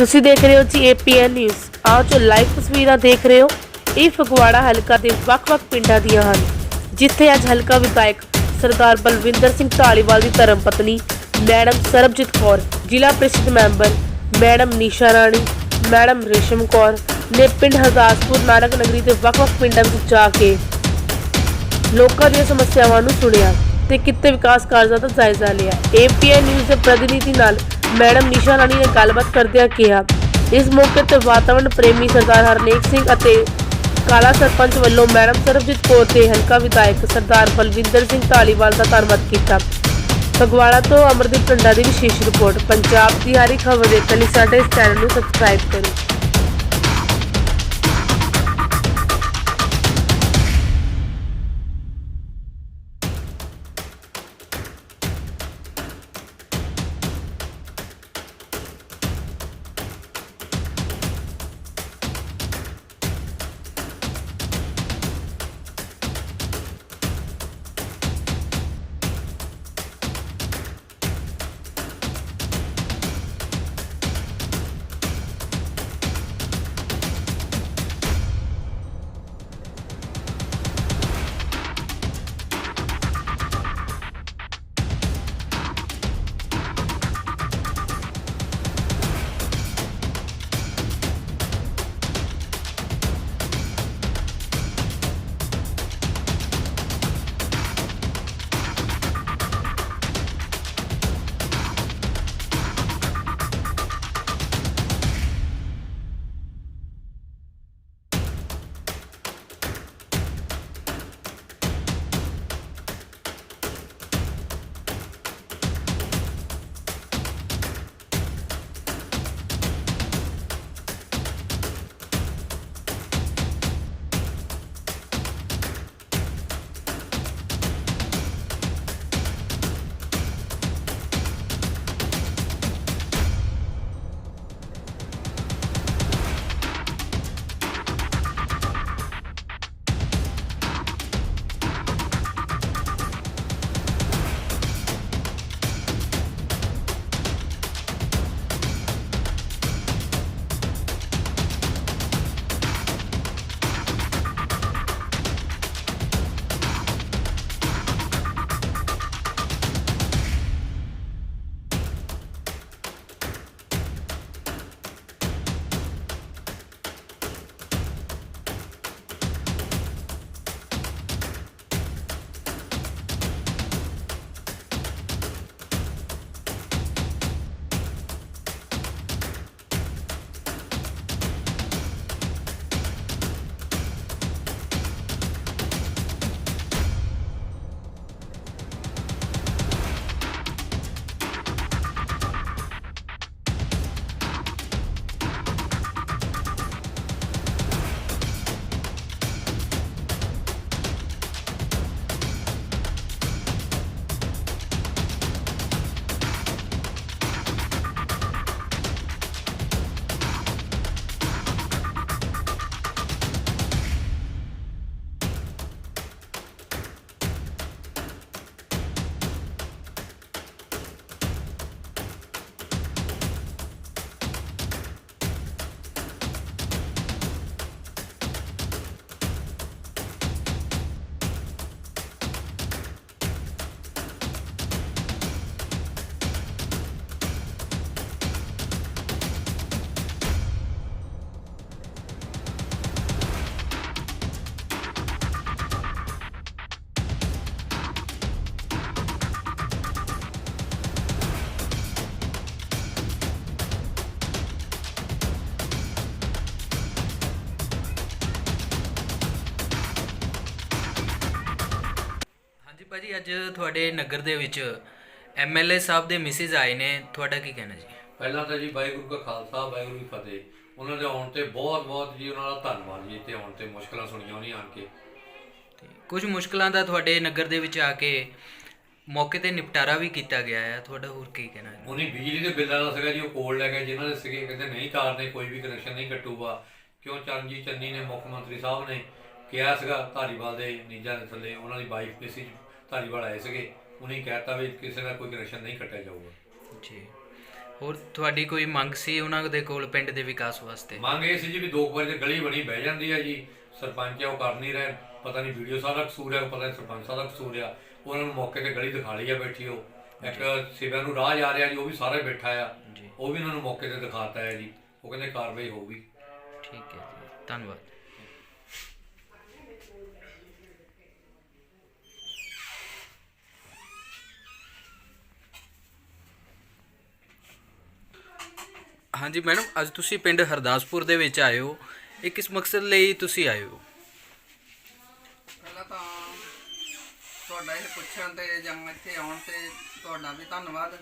ਤੁਸੀਂ ਦੇਖ ਰਹੇ ਹੋ ਜੀ ਏਪੀਐਨ ਨਿਊਜ਼ ਆਓ ਜੋ ਲਾਈਵ ਤਸਵੀਰਾਂ ਦੇਖ ਰਹੇ ਹੋ, ਇਹ ਫਗਵਾੜਾ ਹਲਕਾ ਦੇ ਵੱਖ-ਵੱਖ ਪਿੰਡਾਂ ਦੀਆਂ ਹਨ, ਜਿੱਥੇ ਅੱਜ ਹਲਕਾ ਵਿਧਾਇਕ ਸਰਦਾਰ ਬਲਵਿੰਦਰ ਸਿੰਘ ਢਾਲੀਵਾਲ ਦੀ ਧਰਮ ਪਤਨੀ madam Sarabjit Kaur, zila parishad member madam Nisha Rani, madam Resham Kaur ਨੇ ਪਿੰਡ ਹਰਦਾਸਪੁਰ ਨਾਨਕ ਨਗਰੀ ਦੇ ਵੱਖ-ਵੱਖ ਪਿੰਡਾਂ ਵਿੱਚ ਜਾ ਕੇ ਲੋਕਾਂ ਦੀਆਂ ਸਮੱਸਿਆਵਾਂ ਨੂੰ ਸੁਣਿਆ ਤੇ ਕਿੱਤੇ ਵਿਕਾਸ ਕਾਰਜਾਂ ਦਾ ਜਾਇਜ਼ਾ ਲਿਆ। ਏਪੀਐਨ ਨਿਊਜ਼ ਦੇ ਪ੍ਰਤੀਨਿਧੀ ਨਾਲ ਮੈਡਮ ਨਿਸ਼ਾ ਰਾਣੀ ਨੇ ਗੱਲਬਾਤ ਕਰਦਿਆਂ ਕਿਹਾ, ਇਸ ਮੌਕੇ ਤੇ ਵਾਤਾਵਰਣ ਪ੍ਰੇਮੀ ਸਰਦਾਰ ਹਰਨੇਕ ਸਿੰਘ ਅਤੇ ਕਾਲਾ ਸਰਪੰਚ ਵੱਲੋਂ ਮੈਡਮ ਸਰਬਜੀਤ ਕੌਰ ਤੇ ਹਲਕਾ ਵਿਧਾਇਕ ਸਰਦਾਰ ਬਲਵਿੰਦਰ ਸਿੰਘ ਢਾਲੀਵਾਲ ਦਾ ਧੰਨਵਾਦ ਕੀਤਾ। ਫਗਵਾੜਾ ਤੋਂ ਅਮਰਦੀਪ ਟੰਡਾ ਦੀ ਵਿਸ਼ੇਸ਼ ਰਿਪੋਰਟ, ਪੰਜਾਬ ਦੀ ਹਰ ਇੱਕ ਖਬਰ ਦੇਖਣ ਲਈ ਸਾਡੇ ਇਸ ਚੈਨਲ ਨੂੰ ਸਬਸਕ੍ਰਾਈਬ ਕਰੋ। ਅੱਜ ਤੁਹਾਡੇ ਨਗਰ ਦੇ ਵਿੱਚ ਐਮਐਲਏ ਸਾਹਿਬ ਦੇ ਮਿਸਿਸ ਆਏ ਨੇ ਤੁਹਾਡਾ ਕੀ ਕਹਿਣਾ ਜੀ? ਪਹਿਲਾਂ ਤਾਂ ਜੀ ਵਾਹਿਗੁਰੂ ਕਾ ਖਾਲਸਾ ਵਾਹਿਗੁਰੂ ਜੀ ਕੀ ਫਤਿਹ। ਉਹਨਾਂ ਦੇ ਆਉਣ ਤੇ ਬਹੁਤ ਬਹੁਤ ਜੀ ਉਹਨਾਂ ਦਾ ਧੰਨਵਾਦ ਜੀ ਤੇ ਆਉਣ ਤੇ ਮੁਸ਼ਕਲਾਂ ਸੁਣੀਆਂ ਉਹਨੇ ਆਣ ਕੇ। ਤੇ ਕੁਝ ਮੁਸ਼ਕਲਾਂ ਦਾ ਤੁਹਾਡੇ ਨਗਰ ਦੇ ਵਿੱਚ ਆ ਕੇ ਮੌਕੇ ਤੇ ਨਿਪਟਾਰਾ ਵੀ ਕੀਤਾ ਗਿਆ ਹੈ ਤੁਹਾਡਾ ਹੋਰ ਕੀ ਕਹਿਣਾ ਹੈ ਉਹਨੇ ਬਿਜਲੀ ਦੇ ਬਿੱਲਾਂ ਦਾ ਸੀਗਾ ਜੀ ਉਹ ਕੋਲ ਲੈ ਗਏ ਜਿਨ੍ਹਾਂ ਦੇ ਸੀਗੇ ਕਹਿੰਦੇ ਨਹੀਂ ਤਾਰਨੇ ਕੋਈ ਵੀ ਕਨੈਕਸ਼ਨ ਨਹੀਂ ਕੱਟੂਗਾ। ਕਿਉਂ ਚਰਨਜੀਤ ਚੰਨੀ ਨੇ ਮੁੱਖ ਮੰਤਰੀ ਸਾਹਿਬ ਨੇ ਕਿਹਾ ਸੀਗਾ ਧਾਰੀਵਾਲ ਦੇ ਨੀਜਾਂ ਦੇ ਥੱਲੇ ਉਹਨਾਂ ਦੀ ਵਾਈਫ ਮਿਸਿਸ ਧਾਰੀਵਾਲ ਆਏ ਸੀਗੇ ਉਹਨੇ ਕਹਿਤਾ ਵੀ ਕਿਸੇ ਦਾ ਕੋਈ ਕਨੈਕਸ਼ਨ ਨਹੀਂ ਕੱਟਿਆ ਜਾਊਗਾ। ਜੀ। ਹੋਰ ਤੁਹਾਡੀ ਕੋਈ ਮੰਗ ਸੀ ਉਹਨਾਂ ਦੇ ਕੋਲ ਪਿੰਡ ਦੇ ਵਿਕਾਸ ਵਾਸਤੇ? ਮੰਗ ਇਹ ਸੀ ਜੀ ਵੀ ਦੋ ਕੁ ਵਾਰੀ ਤੇ ਗਲੀ ਬਣੀ ਬਹਿ ਜਾਂਦੀ ਹੈ ਜੀ। ਸਰਪੰਚ ਆ ਉਹ ਕਰ ਨਹੀਂ ਰਹੇ। ਪਤਾ ਨਹੀਂ ਵੀਡੀਓ ਸਾਰਾ ਕਸੂਰ ਹੈ ਪਤਾ ਨਹੀਂ ਸਰਪੰਚ ਸਾਰਾ ਕਸੂਰ ਆ। ਉਹਨਾਂ ਨੂੰ ਮੌਕੇ ਤੇ ਗਲੀ ਦਿਖਾ ਲਈ ਆ ਬੈਠੀ ਉਹ। ਇੱਕ ਸਿਵਿਆਂ ਨੂੰ ਰਾਹ ਜਾ ਰਿਹਾ ਜੀ ਉਹ ਵੀ ਸਾਰੇ ਬੈਠਾ ਆ। ਉਹ ਵੀ ਉਹਨਾਂ ਨੂੰ ਮੌਕੇ ਤੇ ਦਿਖਾਤਾ ਹੈ ਜੀ। ਉਹ ਕਹਿੰਦੇ ਕਾਰਵਾਈ ਹੋਊਗੀ। ਠੀਕ ਹੈ ਜੀ। ਧੰਨਵਾਦ। ਹਾਂਜੀ, ਮੈਡਮ, ਅੱਜ ਤੁਸੀਂ ਪਿੰਡ ਹਰਦਾਸਪੁਰ ਦੇ ਵਿੱਚ ਆਏ ਹੋ। ਇਹ ਕਿਸ ਮਕਸਦ ਲਈ ਤੁਸੀਂ ਆਏ ਹੋ? ਪਹਿਲਾਂ ਤਾਂ ਤੁਹਾਡਾ ਇਹ ਪੁੱਛਣ ਤੇ ਜਾਂ ਇੱਥੇ ਆਉਣ ਤੇ ਤੁਹਾਡਾ ਵੀ ਧੰਨਵਾਦ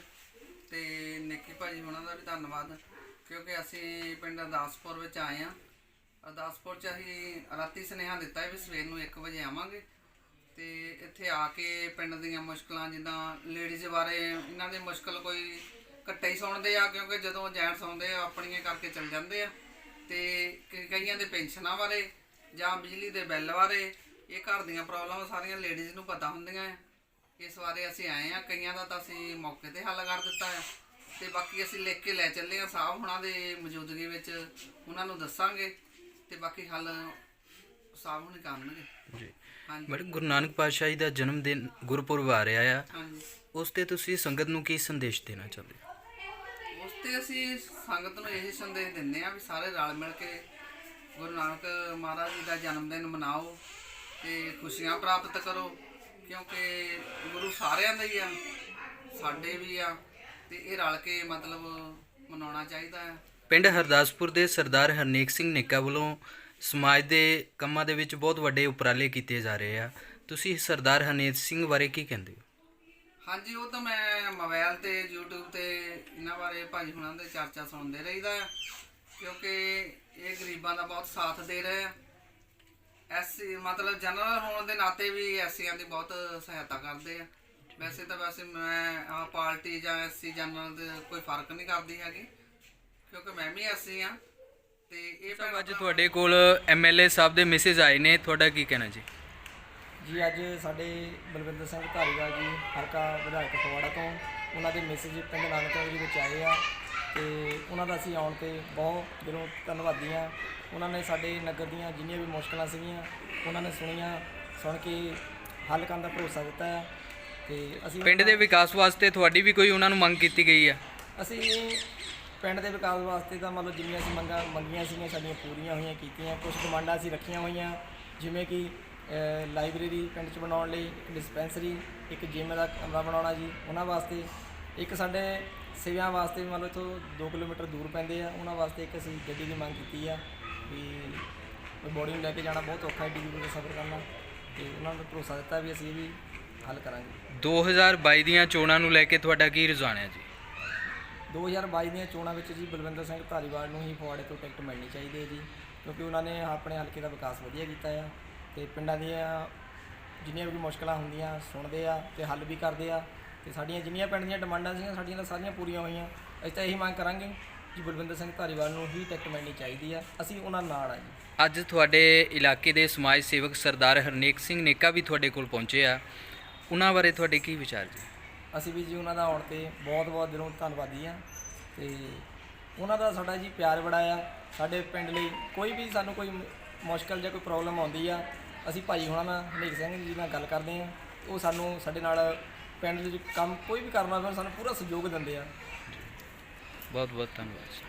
ਤੇ ਨਿੱਕੀ ਭਾਜੀ ਉਹਨਾਂ ਦਾ ਵੀ ਧੰਨਵਾਦ, ਕਿਉਂਕਿ ਅਸੀਂ ਪਿੰਡ ਅਰਦਾਸਪੁਰ ਵਿੱਚ ਆਏ ਆ ਅਰਦਾਸਪੁਰ ਚ ਅਸੀਂ ਰਾਤੀ ਸੁਨੇਹਾ ਦਿੱਤਾ ਵੀ ਸਵੇਰ ਨੂੰ 1 ਵਜੇ ਆਵਾਂਗੇ ਤੇ ਇੱਥੇ ਆ ਕੇ ਪਿੰਡ ਦੀਆਂ ਮੁਸ਼ਕਲਾਂ ਜਿੱਦਾਂ ਲੇਡੀਜ਼ ਬਾਰੇ, ਇਹਨਾਂ ਦੀ ਮੁਸ਼ਕਲ ਕੋਈ ਇਕੱਠੇ ਹੀ ਸੁਣਦੇ ਆ ਕਿਉਂਕਿ ਜਦੋਂ ਜੈਂਟਸ ਆਉਂਦੇ ਆ ਆਪਣੀਆਂ ਕਰਕੇ ਚਲ ਜਾਂਦੇ ਆ। ਤੇ ਕਈਆਂ ਦੇ ਪੈਨਸ਼ਨਾਂ ਬਾਰੇ ਜਾਂ ਬਿਜਲੀ ਦੇ ਬਿੱਲ ਬਾਰੇ ਇਹ ਘਰ ਦੀਆਂ ਪ੍ਰੋਬਲਮ ਸਾਰੀਆਂ ਲੇਡੀਜ਼ ਨੂੰ ਪਤਾ ਹੁੰਦੀਆਂ ਆ। ਇਸ ਬਾਰੇ ਅਸੀਂ ਆਏ ਆ ਕਈਆਂ ਦਾ ਤਾਂ ਅਸੀਂ ਮੌਕੇ ਤੇ ਹੱਲ ਕਰ ਦਿੱਤਾ ਆ। ਤੇ ਬਾਕੀ ਅਸੀਂ ਲਿਖ ਕੇ ਲੈ ਚੱਲੇ ਆ ਸਾਹਿਬ ਹੁਣਾਂ ਦੇ ਮੌਜੂਦਗੀ ਵਿੱਚ ਉਹਨਾਂ ਨੂੰ ਦੱਸਾਂਗੇ ਤੇ ਬਾਕੀ ਹੱਲ ਸਾਹਿਬ ਹੁਣੇ ਕਰਨਗੇ ਜੀ। ਹਾਂਜੀ। ਮੈਡਮ ਗੁਰੂ ਨਾਨਕ ਪਾਤਸ਼ਾਹ ਜੀ ਦਾ ਜਨਮ ਦਿਨ ਗੁਰਪੁਰਬ ਆ ਰਿਹਾ ਆ। ਹਾਂਜੀ। ਉਸ ਤੇ ਤੁਸੀਂ ਸੰਗਤ ਨੂੰ ਕੀ ਸੰਦੇਸ਼ ਦੇਣਾ ਚਾਹੁੰਦੇ ਹੋ? ਤੇ ਅਸੀਂ ਸੰਗਤ ਨੂੰ ਇਹ ਸੰਦੇਸ਼ ਦਿੰਦੇ ਆ ਵੀ ਸਾਰੇ ਰਲ ਮਿਲ ਕੇ ਗੁਰੂ ਨਾਨਕ ਮਹਾਰਾਜ ਜੀ ਦਾ ਜਨਮ ਦਿਨ ਮਨਾਓ ਤੇ ਖੁਸ਼ੀਆਂ ਪ੍ਰਾਪਤ ਕਰੋ, ਕਿਉਂਕਿ ਗੁਰੂ ਸਾਰਿਆਂ ਦਾ ਹੀ ਆ, ਸਾਡੇ ਵੀ ਆ, ਤੇ ਇਹ ਰਲ ਕੇ ਮਤਲਬ ਮਨਾਉਣਾ ਚਾਹੀਦਾ ਹੈ। ਪਿੰਡ ਹਰਦਾਸਪੁਰ ਦੇ ਸਰਦਾਰ ਹਰਨੇਕ ਸਿੰਘ ਨਿੱਕਾ ਵੱਲੋਂ ਸਮਾਜ ਦੇ ਕੰਮਾਂ ਦੇ ਵਿੱਚ ਬਹੁਤ ਵੱਡੇ ਉਪਰਾਲੇ ਕੀਤੇ ਜਾ ਰਹੇ ਆ। ਤੁਸੀਂ ਸਰਦਾਰ ਹਰਨੇਕ ਸਿੰਘ ਬਾਰੇ ਕੀ ਕਹਿੰਦੇ ਹੋ? ਹਾਂਜੀ ਉਹ ਤਾਂ ਮੈਂ ਮੋਬਾਈਲ ਤੇ YouTube ਤੇ ਇਹਨਾਂ ਬਾਰੇ ਭਾਜੀ ਹੁਣਾਂ ਦੇ ਚਰਚਾ ਸੁਣਦੇ ਰਹੀਦਾ ਆ ਕਿਉਂਕਿ ਇਹ ਗਰੀਬਾਂ ਦਾ ਬਹੁਤ ਸਾਥ ਦੇ ਰਹੇ ਆ। ਐਸਸੀ ਮਤਲਬ ਜਨਰਲ ਹੋਣ ਦੇ ਨਾਤੇ ਵੀ ਐਸੀਆਂ ਦੀ ਬਹੁਤ ਸਹਾਇਤਾ ਕਰਦੇ ਆ। ਵੈਸੇ ਤਾਂ ਵੈਸੇ ਮੈਂ ਆ ਪਾਰਟੀ ਜਾਂ ਐਸਸੀ ਜਨਰਲ ਦੇ ਕੋਈ ਫ਼ਰਕ ਨਹੀਂ ਕਰਦੀ ਹੈਗੀ ਕਿਉਂਕਿ ਮੈਂ ਵੀ ਐਸਸੀ ਆ ਤੇ ਇਹ ਅੱਜ ਤੁਹਾਡੇ ਕੋਲ ਐਮਐਲਏ ਸਾਹਿਬ ਦੇ ਮੈਸੇਜ ਆਏ ਨੇ ਤੁਹਾਡਾ ਕੀ ਕਹਿਣਾ ਜੀ? ਜੀ ਅੱਜ ਸਾਡੇ ਬਲਵਿੰਦਰ ਸਿੰਘ ਧਾਰੀਵਾਲ ਜੀ ਹਲਕਾ ਵਿਧਾਇਕ ਫਗਵਾੜਾ ਤੋਂ ਉਹਨਾਂ ਦੇ ਮੈਸੇਜ ਪਿੰਡ ਨਾਨਕਪੁਰ ਦੇ ਵਿੱਚ ਆਏ ਆ ਤੇ ਉਹਨਾਂ ਦਾ ਅਸੀਂ ਆਉਣ ਤੇ ਬਹੁਤ ਦਿਲੋਂ ਧੰਨਵਾਦੀ ਆ। ਉਹਨਾਂ ਨੇ ਸਾਡੇ ਨਗਰ ਦੀਆਂ ਜਿੰਨੀਆਂ ਵੀ ਮੁਸ਼ਕਲਾਂ ਸੀਗੀਆਂ ਉਹਨਾਂ ਨੇ ਸੁਣੀਆਂ ਸੁਣ ਕੇ ਹੱਲ ਕਰਨ ਦਾ ਭਰੋਸਾ ਦਿੱਤਾ ਆ ਤੇ ਅਸੀਂ ਪਿੰਡ ਦੇ ਵਿਕਾਸ ਵਾਸਤੇ ਤੁਹਾਡੀ ਵੀ ਕੋਈ ਉਹਨਾਂ ਨੂੰ ਮੰਗ ਕੀਤੀ ਗਈ ਆ? ਅਸੀਂ ਪਿੰਡ ਦੇ ਵਿਕਾਸ ਵਾਸਤੇ ਤਾਂ ਮਤਲਬ ਜਿੰਨੀਆਂ ਅਸੀਂ ਮੰਗਾਂ ਮੰਗੀਆਂ ਸੀਗੀਆਂ ਸਾਡੀਆਂ ਪੂਰੀਆਂ ਹੋਈਆਂ ਕੀਤੀਆਂ ਕੁਝ ਡਿਮਾਂਡਾਂ ਅਸੀਂ ਰੱਖੀਆਂ ਹੋਈਆਂ ਜਿਵੇਂ ਕਿ ਲਾਇਬ੍ਰੇਰੀ ਪਿੰਡ 'ਚ ਬਣਾਉਣ ਲਈ ਇੱਕ ਡਿਸਪੈਂਸਰੀ ਇੱਕ ਜਿਮ ਦਾ ਕਮਰਾ ਬਣਾਉਣਾ ਜੀ ਉਹਨਾਂ ਵਾਸਤੇ ਇੱਕ ਸਾਡੇ ਸੇਵਾਂ ਵਾਸਤੇ ਮੰਨ ਲਓ ਇੱਥੋਂ 2 ਕਿਲੋਮੀਟਰ ਦੂਰ ਪੈਂਦੇ ਆ ਉਹਨਾਂ ਵਾਸਤੇ ਇੱਕ ਅਸੀਂ ਗੱਡੀ ਦੀ ਮੰਗ ਕੀਤੀ ਆ ਵੀ ਬੋਡੀ ਨੂੰ ਲੈ ਕੇ ਜਾਣਾ ਬਹੁਤ ਔਖਾ ਹੈ ਡੀ ਦੂਰ ਦਾ ਸਫ਼ਰ ਕਰਨਾ ਤੇ ਉਹਨਾਂ ਨੂੰ ਭਰੋਸਾ ਦਿੱਤਾ ਵੀ ਅਸੀਂ ਇਹ ਵੀ ਹੱਲ ਕਰਾਂਗੇ। 2022 ਦੀਆਂ ਚੋਣਾਂ ਨੂੰ ਲੈ ਕੇ ਤੁਹਾਡਾ ਕੀ ਰੁਝਾਨ ਹੈ ਜੀ? 2022 ਦੀਆਂ ਚੋਣਾਂ ਵਿੱਚ ਜੀ ਬਲਵਿੰਦਰ ਸਿੰਘ ਧਾਰੀਵਾਲ ਨੂੰ ਹੀ ਫਗਵਾੜੇ ਤੋਂ ਟਿਕਟ ਮਿਲਣੀ ਚਾਹੀਦੀ ਹੈ ਜੀ ਕਿਉਂਕਿ ਉਹਨਾਂ ਨੇ ਆਪਣੇ ਹਲਕੇ ਦਾ ਵਿਕਾਸ ਵਧੀਆ ਕੀਤਾ ਆ। ਤੇ ਪਿੰਡਾਂ ਦੀਆਂ ਜਿੰਨੀਆਂ ਵੀ ਮੁਸ਼ਕਲਾਂ ਹੁੰਦੀਆਂ ਸੁਣਦੇ ਆ ਤੇ ਹੱਲ ਵੀ ਕਰਦੇ ਆ ਤੇ ਸਾਡੀਆਂ ਜਿੰਨੀਆਂ ਪਿੰਡ ਦੀਆਂ ਡਿਮਾਂਡਾਂ ਸੀਗੀਆਂ ਸਾਡੀਆਂ ਤਾਂ ਸਾਰੀਆਂ ਪੂਰੀਆਂ ਹੋਈਆਂ। ਅਸੀਂ ਤਾਂ ਇਹੀ ਮੰਗ ਕਰਾਂਗੇ ਕਿ ਬਲਵਿੰਦਰ ਸਿੰਘ ਧਾਰੀਵਾਲ ਨੂੰ ਹੀ ਟਿਕਟ ਮਿਲਣੀ ਚਾਹੀਦੀ ਆ। ਅਸੀਂ ਉਹਨਾਂ ਨਾਲ ਆ ਜੀ। ਅੱਜ ਤੁਹਾਡੇ ਇਲਾਕੇ ਦੇ ਸਮਾਜ ਸੇਵਕ ਸਰਦਾਰ ਹਰਨੇਕ ਸਿੰਘ ਨੇਕਾ ਵੀ ਤੁਹਾਡੇ ਕੋਲ ਪਹੁੰਚੇ ਆ। ਉਹਨਾਂ ਬਾਰੇ ਤੁਹਾਡੇ ਕੀ ਵਿਚਾਰ ਜੀ? ਅਸੀਂ ਵੀ ਜੀ ਉਹਨਾਂ ਦਾ ਆਉਣ ਤੇ ਬਹੁਤ ਬਹੁਤ ਦਿਲੋਂ ਧੰਨਵਾਦੀ ਆ ਤੇ ਉਹਨਾਂ ਦਾ ਸਾਡਾ ਜੀ ਪਿਆਰ ਬੜਾ ਆ। ਸਾਡੇ ਪਿੰਡ ਲਈ ਕੋਈ ਵੀ ਸਾਨੂੰ ਕੋਈ ਮੁਸ਼ਕਲ ਜਾਂ ਕੋਈ ਪ੍ਰੋਬਲਮ ਆਉਂਦੀ ਆ, ਅਸੀਂ ਭਾਈ ਹੋਣਾ ਨਾਲ ਹਨੇਕ ਸਿੰਘ ਜੀ ਨਾਲ ਗੱਲ ਕਰਦੇ ਆ ਉਹ ਸਾਨੂੰ ਸਾਡੇ ਨਾਲ ਪਿੰਡ ਦੇ ਵਿੱਚ ਕੰਮ ਕੋਈ ਵੀ ਕਰਨਾ ਹੋਵੇ, ਸਾਨੂੰ ਪੂਰਾ ਸਹਿਯੋਗ ਦਿੰਦੇ ਆ। ਬਹੁਤ ਬਹੁਤ ਧੰਨਵਾਦ ਜੀ।